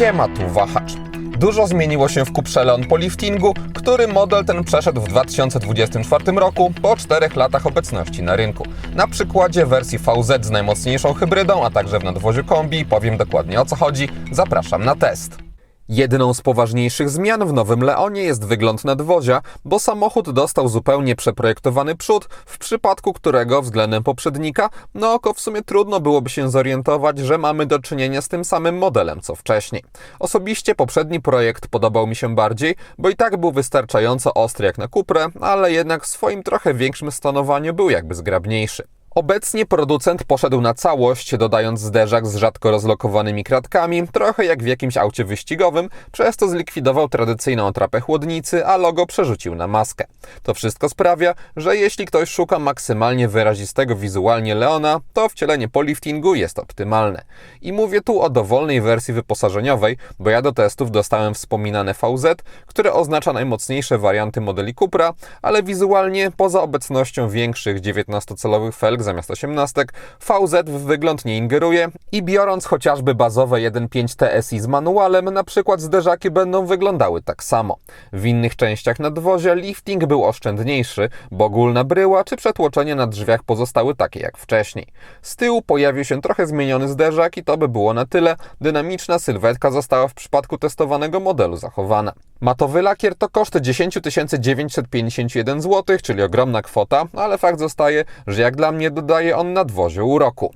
Siema tu wahacz. Dużo zmieniło się w Cuprze Leon po liftingu, który model ten przeszedł w 2024 roku po 4 latach obecności na rynku. Na przykładzie wersji VZ z najmocniejszą hybrydą, a także w nadwoziu kombi powiem dokładnie o co chodzi. Zapraszam na test. Jedną z poważniejszych zmian w nowym Leonie jest wygląd nadwozia, bo samochód dostał zupełnie przeprojektowany przód, w przypadku którego względem poprzednika na oko w sumie trudno byłoby się zorientować, że mamy do czynienia z tym samym modelem co wcześniej. Osobiście poprzedni projekt podobał mi się bardziej, bo i tak był wystarczająco ostry jak na Cuprę, ale jednak w swoim trochę większym stonowaniu był jakby zgrabniejszy. Obecnie producent poszedł na całość, dodając zderzak z rzadko rozlokowanymi kratkami, trochę jak w jakimś aucie wyścigowym, przez to zlikwidował tradycyjną atrapę chłodnicy, a logo przerzucił na maskę. To wszystko sprawia, że jeśli ktoś szuka maksymalnie wyrazistego wizualnie Leona, to wcielenie po liftingu jest optymalne. I mówię tu o dowolnej wersji wyposażeniowej, bo ja do testów dostałem wspominane VZ, które oznacza najmocniejsze warianty modeli Cupra, ale wizualnie poza obecnością większych 19-calowych felg zamiast 18, VZ w wygląd nie ingeruje i biorąc chociażby bazowe 1.5 TSI z manualem, na przykład zderzaki będą wyglądały tak samo. W innych częściach nadwozia lifting był oszczędniejszy, bo górna bryła czy przetłoczenie na drzwiach pozostały takie jak wcześniej. Z tyłu pojawił się trochę zmieniony zderzak i to by było na tyle. Dynamiczna sylwetka została w przypadku testowanego modelu zachowana. Matowy lakier to koszt 10 951 zł, czyli ogromna kwota, ale fakt zostaje, że jak dla mnie dodaje on nadwoziu uroku.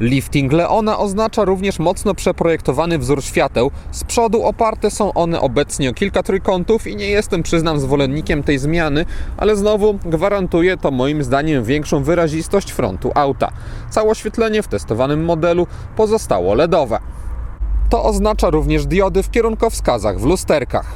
Lifting Leona oznacza również mocno przeprojektowany wzór świateł. Z przodu oparte są one obecnie o kilka trójkątów i nie jestem, przyznam, zwolennikiem tej zmiany, ale znowu gwarantuje to moim zdaniem większą wyrazistość frontu auta. Całe oświetlenie w testowanym modelu pozostało LEDowe. To oznacza również diody w kierunkowskazach w lusterkach.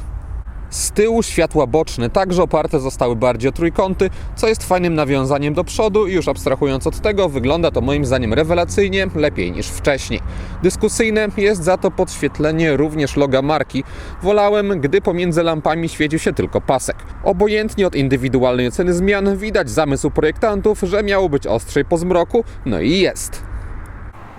Z tyłu światła boczne także oparte zostały bardziej o trójkąty, co jest fajnym nawiązaniem do przodu i już abstrahując od tego, wygląda to moim zdaniem rewelacyjnie, lepiej niż wcześniej. Dyskusyjne jest za to podświetlenie również loga marki. Wolałem, gdy pomiędzy lampami świecił się tylko pasek. Obojętnie od indywidualnej oceny zmian, widać zamysł projektantów, że miało być ostrzej po zmroku, no i jest.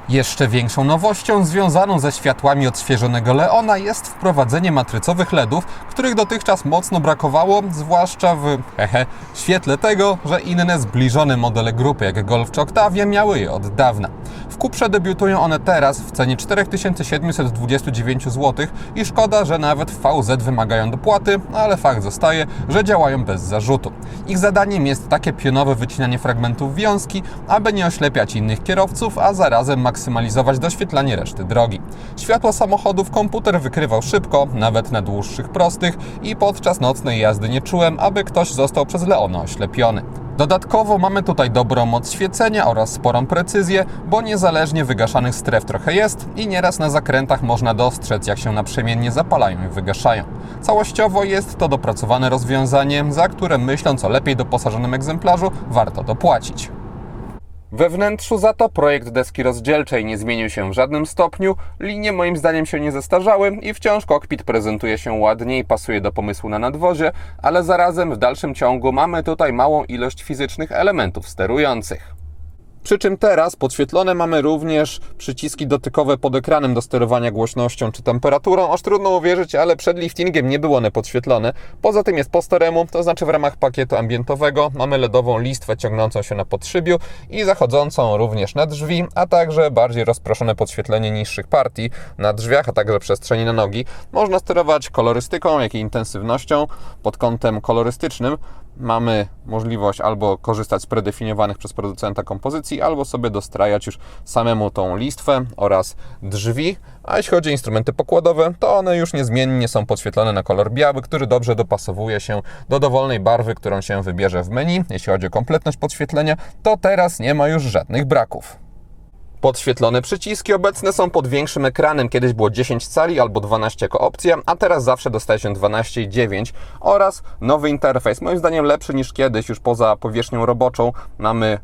Jeszcze większą nowością związaną ze światłami odświeżonego Leona jest wprowadzenie matrycowych LEDów, których dotychczas mocno brakowało, zwłaszcza w hehe, świetle tego, że inne zbliżone modele grupy jak Golf czy Octavia miały je od dawna. W Cuprze debiutują one teraz w cenie 4729 zł i szkoda, że nawet w VZ wymagają dopłaty, ale fakt zostaje, że działają bez zarzutu. Ich zadaniem jest takie pionowe wycinanie fragmentów wiązki, aby nie oślepiać innych kierowców, a zarazem maksymalizować doświetlanie reszty drogi. Światła samochodów komputer wykrywał szybko, nawet na dłuższych prostych i podczas nocnej jazdy nie czułem, aby ktoś został przez Leona oślepiony. Dodatkowo mamy tutaj dobrą moc świecenia oraz sporą precyzję, bo niezależnie wygaszanych stref trochę jest i nieraz na zakrętach można dostrzec, jak się naprzemiennie zapalają i wygaszają. Całościowo jest to dopracowane rozwiązanie, za które myśląc o lepiej doposażonym egzemplarzu, warto dopłacić. We wnętrzu za to projekt deski rozdzielczej nie zmienił się w żadnym stopniu, linie moim zdaniem się nie zestarzały i wciąż kokpit prezentuje się ładnie i pasuje do pomysłu na nadwozie, ale zarazem w dalszym ciągu mamy tutaj małą ilość fizycznych elementów sterujących. Przy czym teraz podświetlone mamy również przyciski dotykowe pod ekranem do sterowania głośnością czy temperaturą. Aż trudno uwierzyć, ale przed liftingiem nie były one podświetlone. Poza tym jest po staremu, to znaczy w ramach pakietu ambientowego mamy LEDową listwę ciągnącą się na podszybiu i zachodzącą również na drzwi, a także bardziej rozproszone podświetlenie niższych partii na drzwiach, a także przestrzeni na nogi. Można sterować kolorystyką, jak i intensywnością pod kątem kolorystycznym. Mamy możliwość albo korzystać z predefiniowanych przez producenta kompozycji, albo sobie dostrajać już samemu tą listwę oraz drzwi. A jeśli chodzi o instrumenty pokładowe, to one już niezmiennie są podświetlone na kolor biały, który dobrze dopasowuje się do dowolnej barwy, którą się wybierze w menu. Jeśli chodzi o kompletność podświetlenia, to teraz nie ma już żadnych braków. Podświetlone przyciski obecne są pod większym ekranem. Kiedyś było 10 cali albo 12 jako opcja, a teraz zawsze dostaje się 12 i 9 oraz nowy interfejs. Moim zdaniem lepszy niż kiedyś, już poza powierzchnią roboczą mamy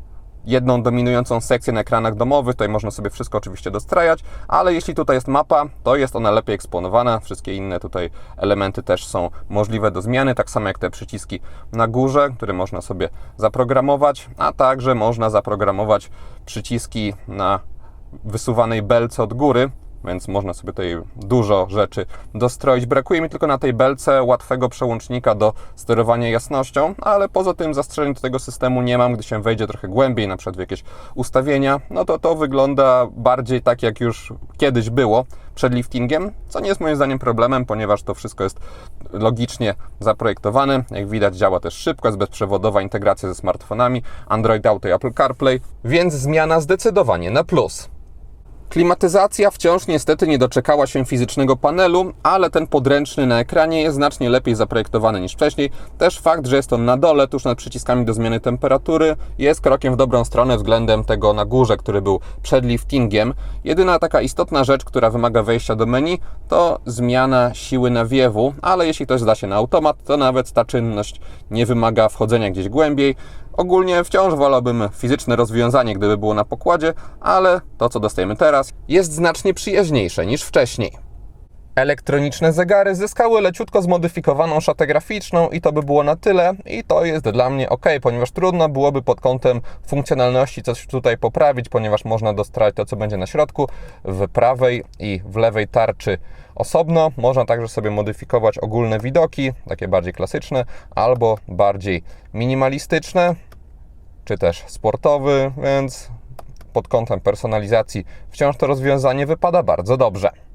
jedną dominującą sekcję na ekranach domowych. Tutaj można sobie wszystko oczywiście dostrajać, ale jeśli tutaj jest mapa, to jest ona lepiej eksponowana. Wszystkie inne tutaj elementy też są możliwe do zmiany, tak samo jak te przyciski na górze, które można sobie zaprogramować, a także można zaprogramować przyciski na wysuwanej belce od góry. Więc można sobie tutaj dużo rzeczy dostroić. Brakuje mi tylko na tej belce łatwego przełącznika do sterowania jasnością, ale poza tym zastrzeżeń do tego systemu nie mam. Gdy się wejdzie trochę głębiej, na przykład w jakieś ustawienia, no to to wygląda bardziej tak, jak już kiedyś było przed liftingiem, co nie jest moim zdaniem problemem, ponieważ to wszystko jest logicznie zaprojektowane. Jak widać, działa też szybko, jest bezprzewodowa integracja ze smartfonami, Android Auto i Apple CarPlay, więc zmiana zdecydowanie na plus. Klimatyzacja wciąż niestety nie doczekała się fizycznego panelu, ale ten podręczny na ekranie jest znacznie lepiej zaprojektowany niż wcześniej. Też fakt, że jest on na dole, tuż nad przyciskami do zmiany temperatury, jest krokiem w dobrą stronę względem tego na górze, który był przed liftingiem. Jedyna taka istotna rzecz, która wymaga wejścia do menu, to zmiana siły nawiewu, ale jeśli ktoś zda się na automat, to nawet ta czynność nie wymaga wchodzenia gdzieś głębiej. Ogólnie wciąż wolałbym fizyczne rozwiązanie, gdyby było na pokładzie, ale to, co dostajemy teraz, jest znacznie przyjaźniejsze niż wcześniej. Elektroniczne zegary zyskały leciutko zmodyfikowaną szatę graficzną i to by było na tyle i to jest dla mnie ok, ponieważ trudno byłoby pod kątem funkcjonalności coś tutaj poprawić, ponieważ można dostrać to, co będzie na środku, w prawej i w lewej tarczy osobno. Można także sobie modyfikować ogólne widoki, takie bardziej klasyczne, albo bardziej minimalistyczne, czy też sportowy, więc pod kątem personalizacji wciąż to rozwiązanie wypada bardzo dobrze.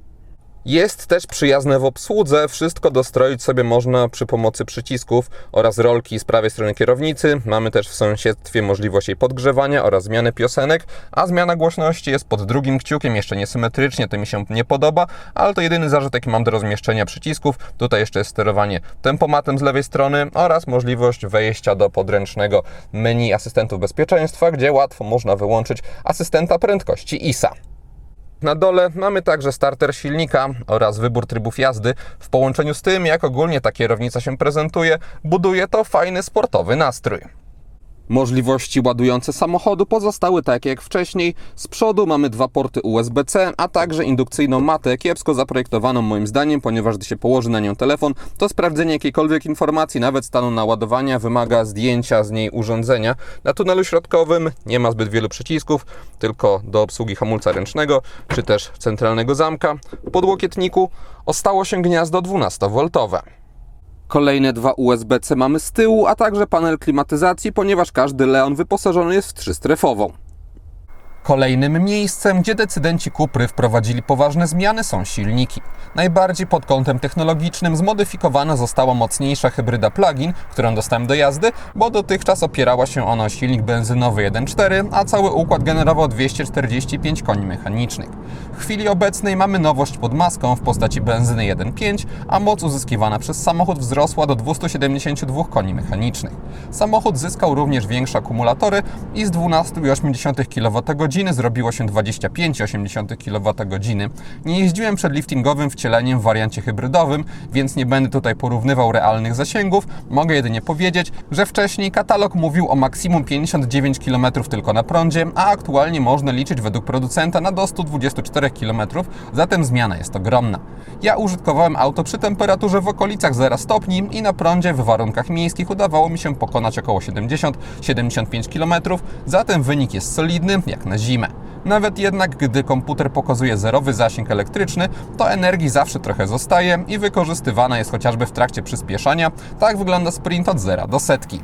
Jest też przyjazne w obsłudze. Wszystko dostroić sobie można przy pomocy przycisków oraz rolki z prawej strony kierownicy. Mamy też w sąsiedztwie możliwość jej podgrzewania oraz zmiany piosenek, a zmiana głośności jest pod drugim kciukiem, jeszcze niesymetrycznie, to mi się nie podoba, ale to jedyny zarzut, jaki mam do rozmieszczenia przycisków. Tutaj jeszcze jest sterowanie tempomatem z lewej strony oraz możliwość wejścia do podręcznego menu asystentów bezpieczeństwa, gdzie łatwo można wyłączyć asystenta prędkości ISA. Na dole mamy także starter silnika oraz wybór trybów jazdy. W połączeniu z tym, jak ogólnie ta kierownica się prezentuje, buduje to fajny sportowy nastrój. Możliwości ładujące samochodu pozostały tak jak wcześniej. Z przodu mamy dwa porty USB-C, a także indukcyjną matę, kiepsko zaprojektowaną moim zdaniem, ponieważ gdy się położy na nią telefon, to sprawdzenie jakiejkolwiek informacji, nawet stanu naładowania, wymaga zdjęcia z niej urządzenia. Na tunelu środkowym nie ma zbyt wielu przycisków, tylko do obsługi hamulca ręcznego, czy też centralnego zamka. W podłokietniku ostało się gniazdo 12V. Kolejne dwa USB-C mamy z tyłu, a także panel klimatyzacji, ponieważ każdy Leon wyposażony jest w trzystrefową. Kolejnym miejscem, gdzie decydenci Kupry wprowadzili poważne zmiany są silniki. Najbardziej pod kątem technologicznym zmodyfikowana została mocniejsza hybryda plug-in, którą dostałem do jazdy, bo dotychczas opierała się ona o silnik benzynowy 1.4, a cały układ generował 245 koni mechanicznych. W chwili obecnej mamy nowość pod maską w postaci benzyny 1.5, a moc uzyskiwana przez samochód wzrosła do 272 koni mechanicznych. Samochód zyskał również większe akumulatory i z 12,8 kWh zrobiło się 25,8 kWh. Nie jeździłem przed liftingowym wcieleniem w wariancie hybrydowym, więc nie będę tutaj porównywał realnych zasięgów. Mogę jedynie powiedzieć, że wcześniej katalog mówił o maksimum 59 km tylko na prądzie, a aktualnie można liczyć według producenta na do 124 km, zatem zmiana jest ogromna. Ja użytkowałem auto przy temperaturze w okolicach 0 stopni i na prądzie w warunkach miejskich udawało mi się pokonać około 70-75 km, zatem wynik jest solidny jak na zimę. Nawet jednak, gdy komputer pokazuje zerowy zasięg elektryczny, to energii zawsze trochę zostaje i wykorzystywana jest chociażby w trakcie przyspieszania. Tak wygląda sprint od zera do setki.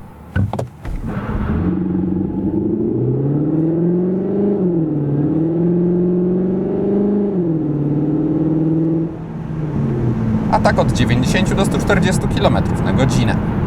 A tak od 90 do 140 km na godzinę.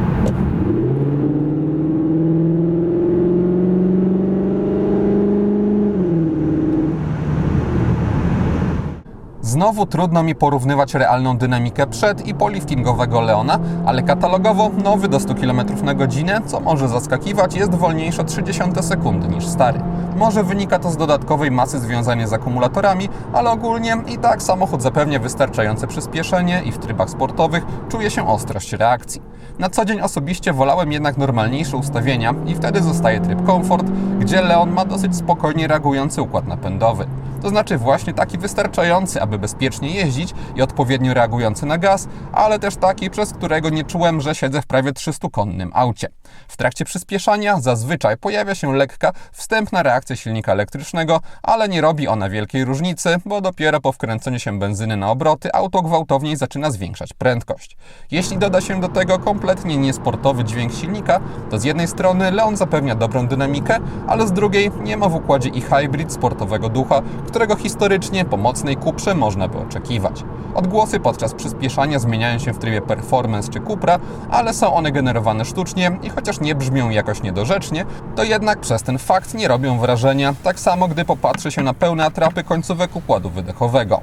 Znowu trudno mi porównywać realną dynamikę przed i po liftingowego Leona, ale katalogowo nowy do 100 km na godzinę, co może zaskakiwać, jest wolniejszy o 30 sekundy niż stary. Może wynika to z dodatkowej masy związanej z akumulatorami, ale ogólnie i tak samochód zapewnia wystarczające przyspieszenie i w trybach sportowych czuje się ostrość reakcji. Na co dzień osobiście wolałem jednak normalniejsze ustawienia i wtedy zostaje tryb komfort, gdzie Leon ma dosyć spokojnie reagujący układ napędowy. To znaczy właśnie taki wystarczający, aby aby bezpiecznie jeździć i odpowiednio reagujący na gaz, ale też taki, przez którego nie czułem, że siedzę w prawie 300-konnym aucie. W trakcie przyspieszania zazwyczaj pojawia się lekka, wstępna reakcja silnika elektrycznego, ale nie robi ona wielkiej różnicy, bo dopiero po wkręceniu się benzyny na obroty auto gwałtowniej zaczyna zwiększać prędkość. Jeśli doda się do tego kompletnie niesportowy dźwięk silnika, to z jednej strony Leon zapewnia dobrą dynamikę, ale z drugiej nie ma w układzie i hybrid sportowego ducha, którego historycznie po mocnej kuprze można by oczekiwać. Odgłosy podczas przyspieszania zmieniają się w trybie performance czy kupra, ale są one generowane sztucznie i chociaż nie brzmią jakoś niedorzecznie, to jednak przez ten fakt nie robią wrażenia, tak samo gdy popatrzy się na pełne atrapy końcówek układu wydechowego.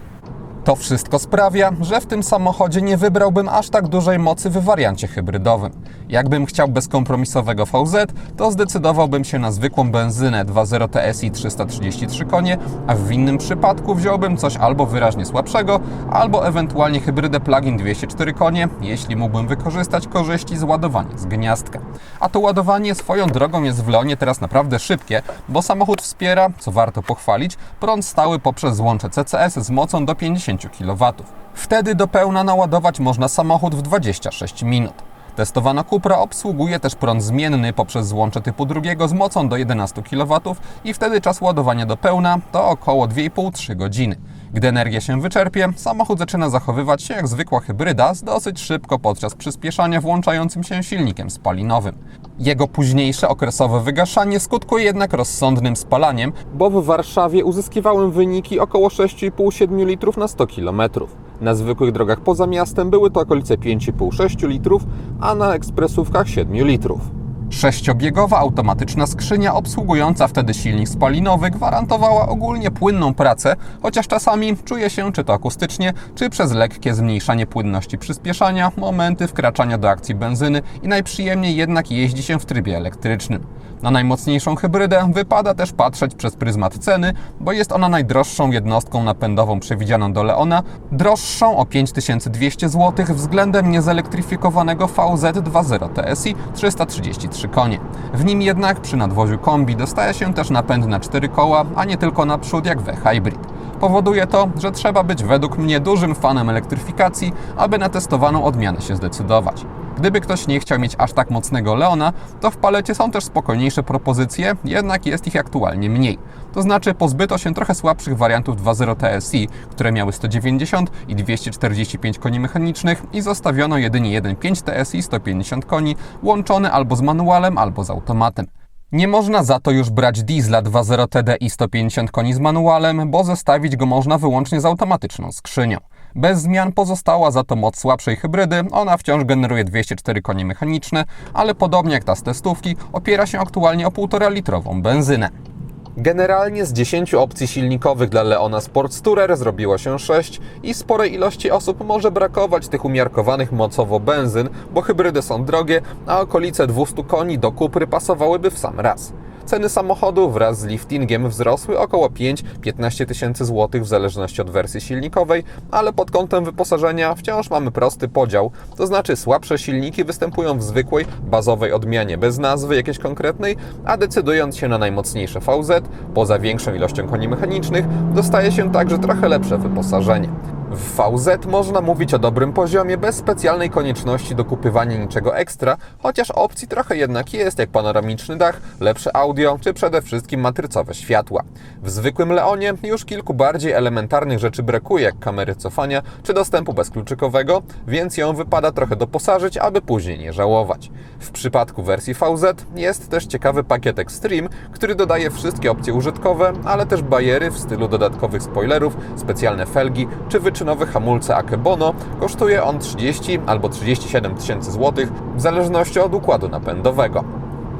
To wszystko sprawia, że w tym samochodzie nie wybrałbym aż tak dużej mocy w wariancie hybrydowym. Jakbym chciał bezkompromisowego VZ, to zdecydowałbym się na zwykłą benzynę 2.0 TSI 333 konie, a w innym przypadku wziąłbym coś albo wyraźnie słabszego, albo ewentualnie hybrydę plug-in 204 konie, jeśli mógłbym wykorzystać korzyści z ładowania z gniazdka. A to ładowanie swoją drogą jest w Leonie teraz naprawdę szybkie, bo samochód wspiera, co warto pochwalić, prąd stały poprzez złącze CCS z mocą do 50 kW. Wtedy do pełna naładować można samochód w 26 minut. Testowana Cupra obsługuje też prąd zmienny poprzez złącze typu drugiego z mocą do 11 kW i wtedy czas ładowania do pełna to około 2,5-3 godziny. Gdy energia się wyczerpie, samochód zaczyna zachowywać się jak zwykła hybryda z dosyć szybko podczas przyspieszania włączającym się silnikiem spalinowym. Jego późniejsze okresowe wygaszanie skutkuje jednak rozsądnym spalaniem, bo w Warszawie uzyskiwałem wyniki około 6,5-7 litrów na 100 km. Na zwykłych drogach poza miastem były to okolice 5,5-6 litrów, a na ekspresówkach 7 litrów. Sześciobiegowa automatyczna skrzynia obsługująca wtedy silnik spalinowy gwarantowała ogólnie płynną pracę, chociaż czasami czuje się czy to akustycznie, czy przez lekkie zmniejszanie płynności przyspieszania, momenty wkraczania do akcji benzyny i najprzyjemniej jednak jeździ się w trybie elektrycznym. Na najmocniejszą hybrydę wypada też patrzeć przez pryzmat ceny, bo jest ona najdroższą jednostką napędową przewidzianą do Leona, droższą o 5200 zł względem niezelektryfikowanego VZ 2.0 TSI 333 konie. W nim jednak przy nadwoziu kombi dostaje się też napęd na cztery koła, a nie tylko naprzód jak we hybrid. Powoduje to, że trzeba być według mnie dużym fanem elektryfikacji, aby na testowaną odmianę się zdecydować. Gdyby ktoś nie chciał mieć aż tak mocnego Leona, to w palecie są też spokojniejsze propozycje, jednak jest ich aktualnie mniej. To znaczy pozbyto się trochę słabszych wariantów 2.0 TSI, które miały 190 i 245 koni mechanicznych i zostawiono jedynie 1.5 TSI 150 koni, łączone albo z manualem, albo z automatem. Nie można za to już brać diesla 2.0 TDI 150 koni z manualem, bo zestawić go można wyłącznie z automatyczną skrzynią. Bez zmian pozostała za to moc słabszej hybrydy, ona wciąż generuje 204 konie mechaniczne, ale podobnie jak ta z testówki, opiera się aktualnie o 1,5 litrową benzynę. Generalnie z 10 opcji silnikowych dla Leona Tourer zrobiło się 6 i sporej ilości osób może brakować tych umiarkowanych mocowo benzyn, bo hybrydy są drogie, a okolice 200 koni do kupry pasowałyby w sam raz. Ceny samochodu wraz z liftingiem wzrosły około 5-15 tysięcy złotych w zależności od wersji silnikowej, ale pod kątem wyposażenia wciąż mamy prosty podział, to znaczy słabsze silniki występują w zwykłej, bazowej odmianie bez nazwy jakiejś konkretnej, a decydując się na najmocniejsze VZ, poza większą ilością koni mechanicznych, dostaje się także trochę lepsze wyposażenie. W VZ można mówić o dobrym poziomie bez specjalnej konieczności dokupywania niczego ekstra, chociaż opcji trochę jednak jest, jak panoramiczny dach, lepsze audio czy przede wszystkim matrycowe światła. W zwykłym Leonie już kilku bardziej elementarnych rzeczy brakuje, jak kamery cofania czy dostępu bezkluczykowego, więc ją wypada trochę doposażyć, aby później nie żałować. W przypadku wersji VZ jest też ciekawy pakiet Extreme, który dodaje wszystkie opcje użytkowe, ale też bajery w stylu dodatkowych spoilerów, specjalne felgi czy wyczynowe hamulce Akebono. Kosztuje on 30 albo 37 tysięcy złotych w zależności od układu napędowego.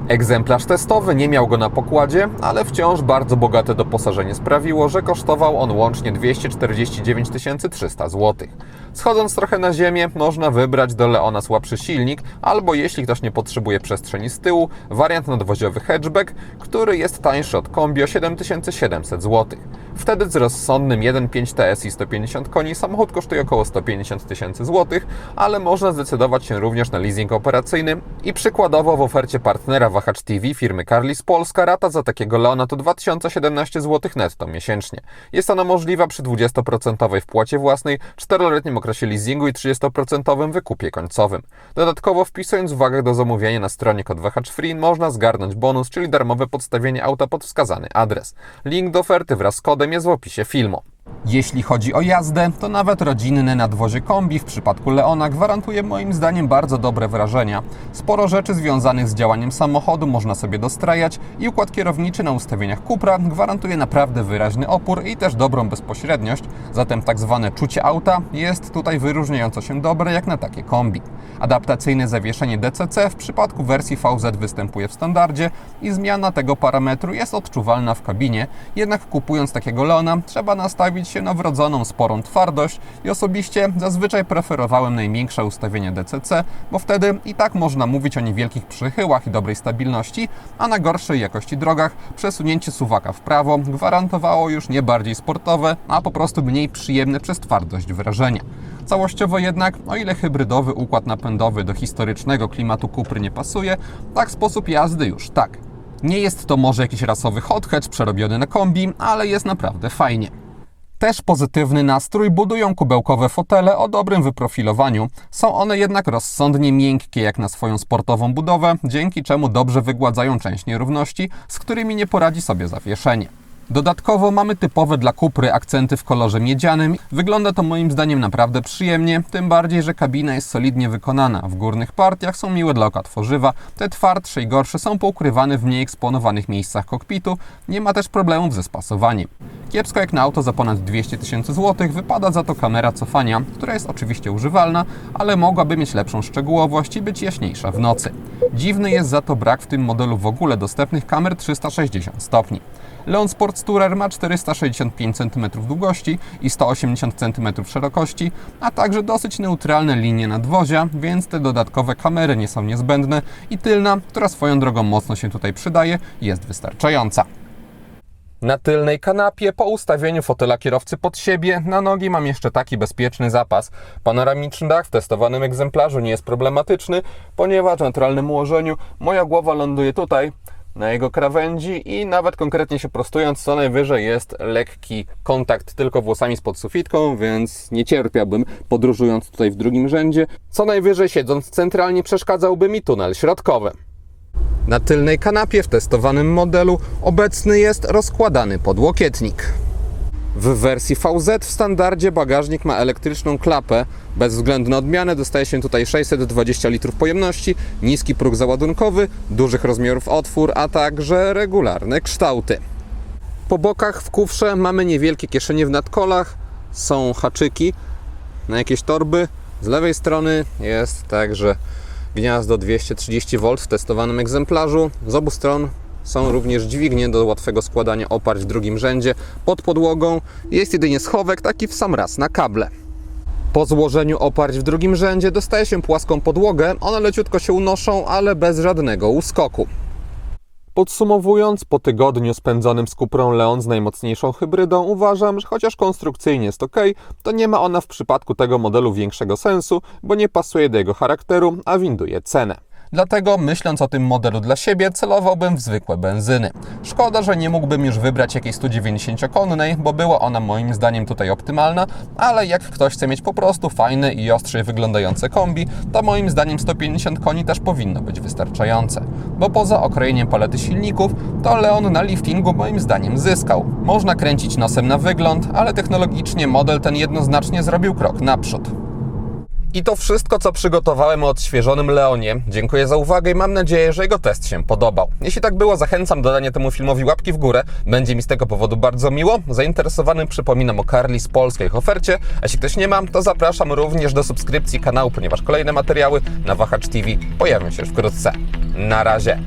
Egzemplarz testowy nie miał go na pokładzie, ale wciąż bardzo bogate doposażenie sprawiło, że kosztował on łącznie 249 300 zł. Schodząc trochę na ziemię, można wybrać do Leona słabszy silnik, albo jeśli ktoś nie potrzebuje przestrzeni z tyłu, wariant nadwoziowy hatchback, który jest tańszy od kombi o 7700 zł. Wtedy z rozsądnym 1.5 TS i 150 koni samochód kosztuje około 150 tysięcy złotych, ale można zdecydować się również na leasing operacyjny i przykładowo w ofercie partnera Wahacz TV firmy Carlis Polska rata za takiego Leona to 2017 zł netto miesięcznie. Jest ona możliwa przy 20% wpłacie własnej, 4-letnim okresie leasingu i 30% wykupie końcowym. Dodatkowo wpisując uwagę do zamówienia na stronie kod Wahacz Free można zgarnąć bonus, czyli darmowe podstawienie auta pod wskazany adres. Link do oferty wraz z kodem jest w opisie filmu. Jeśli chodzi o jazdę, to nawet rodzinne nadwozie kombi w przypadku Leona gwarantuje moim zdaniem bardzo dobre wrażenia. Sporo rzeczy związanych z działaniem samochodu można sobie dostrajać i układ kierowniczy na ustawieniach Cupra gwarantuje naprawdę wyraźny opór i też dobrą bezpośredniość, zatem tak zwane czucie auta jest tutaj wyróżniająco się dobre jak na takie kombi. Adaptacyjne zawieszenie DCC w przypadku wersji VZ występuje w standardzie i zmiana tego parametru jest odczuwalna w kabinie, jednak kupując takiego Leona trzeba nastawić się na wrodzoną sporą twardość i osobiście zazwyczaj preferowałem najmniejsze ustawienie DCC, bo wtedy i tak można mówić o niewielkich przychyłach i dobrej stabilności, a na gorszej jakości drogach przesunięcie suwaka w prawo gwarantowało już nie bardziej sportowe, a po prostu mniej przyjemne przez twardość wrażenie. Całościowo jednak, o ile hybrydowy układ napędowy do historycznego klimatu Kupry nie pasuje, tak sposób jazdy już tak. Nie jest to może jakiś rasowy hot hatch przerobiony na kombi, ale jest naprawdę fajnie. Też pozytywny nastrój budują kubełkowe fotele o dobrym wyprofilowaniu. Są one jednak rozsądnie miękkie jak na swoją sportową budowę, dzięki czemu dobrze wygładzają część nierówności, z którymi nie poradzi sobie zawieszenie. Dodatkowo mamy typowe dla Kupry akcenty w kolorze miedzianym. Wygląda to moim zdaniem naprawdę przyjemnie, tym bardziej, że kabina jest solidnie wykonana. W górnych partiach są miłe dla oka tworzywa, te twardsze i gorsze są poukrywane w mniej eksponowanych miejscach kokpitu. Nie ma też problemów ze spasowaniem. Kiepsko jak na auto za ponad 200 tysięcy złotych wypada za to kamera cofania, która jest oczywiście używalna, ale mogłaby mieć lepszą szczegółowość i być jaśniejsza w nocy. Dziwny jest za to brak w tym modelu w ogóle dostępnych kamer 360 stopni. Leon Sports Tourer ma 465 cm długości i 180 cm szerokości, a także dosyć neutralne linie nadwozia, więc te dodatkowe kamery nie są niezbędne i tylna, która swoją drogą mocno się tutaj przydaje, jest wystarczająca. Na tylnej kanapie, po ustawieniu fotela kierowcy pod siebie, na nogi mam jeszcze taki bezpieczny zapas. Panoramiczny dach w testowanym egzemplarzu nie jest problematyczny, ponieważ w naturalnym ułożeniu moja głowa ląduje tutaj, na jego krawędzi i nawet konkretnie się prostując, co najwyżej jest lekki kontakt tylko włosami z pod sufitką, więc nie cierpiałbym podróżując tutaj w drugim rzędzie. Co najwyżej siedząc centralnie przeszkadzałby mi tunel środkowy. Na tylnej kanapie w testowanym modelu obecny jest rozkładany podłokietnik. W wersji VZ w standardzie bagażnik ma elektryczną klapę. Bez względu na odmianę dostaje się tutaj 620 litrów pojemności, niski próg załadunkowy, dużych rozmiarów otwór, a także regularne kształty. Po bokach w kufrze mamy niewielkie kieszenie w nadkolach, są haczyki na jakieś torby. Z lewej strony jest także gniazdo 230V w testowanym egzemplarzu. Z obu stron są również dźwignie do łatwego składania oparć w drugim rzędzie. Pod podłogą jest jedynie schowek, taki w sam raz na kable. Po złożeniu oparć w drugim rzędzie dostaje się płaską podłogę. One leciutko się unoszą, ale bez żadnego uskoku. Podsumowując, po tygodniu spędzonym z Cuprą Leon z najmocniejszą hybrydą, uważam, że chociaż konstrukcyjnie jest ok, to nie ma ona w przypadku tego modelu większego sensu, bo nie pasuje do jego charakteru, a winduje cenę. Dlatego, myśląc o tym modelu dla siebie, celowałbym w zwykłe benzyny. Szkoda, że nie mógłbym już wybrać jakiejś 190-konnej, bo była ona moim zdaniem tutaj optymalna, ale jak ktoś chce mieć po prostu fajne i ostrzej wyglądające kombi, to moim zdaniem 150 koni też powinno być wystarczające. Bo poza okrojeniem palety silników, to Leon na liftingu moim zdaniem zyskał. Można kręcić nosem na wygląd, ale technologicznie model ten jednoznacznie zrobił krok naprzód. I to wszystko, co przygotowałem o odświeżonym Leonie. Dziękuję za uwagę i mam nadzieję, że jego test się podobał. Jeśli tak było, zachęcam do dania temu filmowi łapki w górę. Będzie mi z tego powodu bardzo miło. Zainteresowanym przypominam o Carli z polskiej ofercie. A jeśli ktoś nie ma, to zapraszam również do subskrypcji kanału, ponieważ kolejne materiały na Wahacz TV pojawią się już wkrótce. Na razie.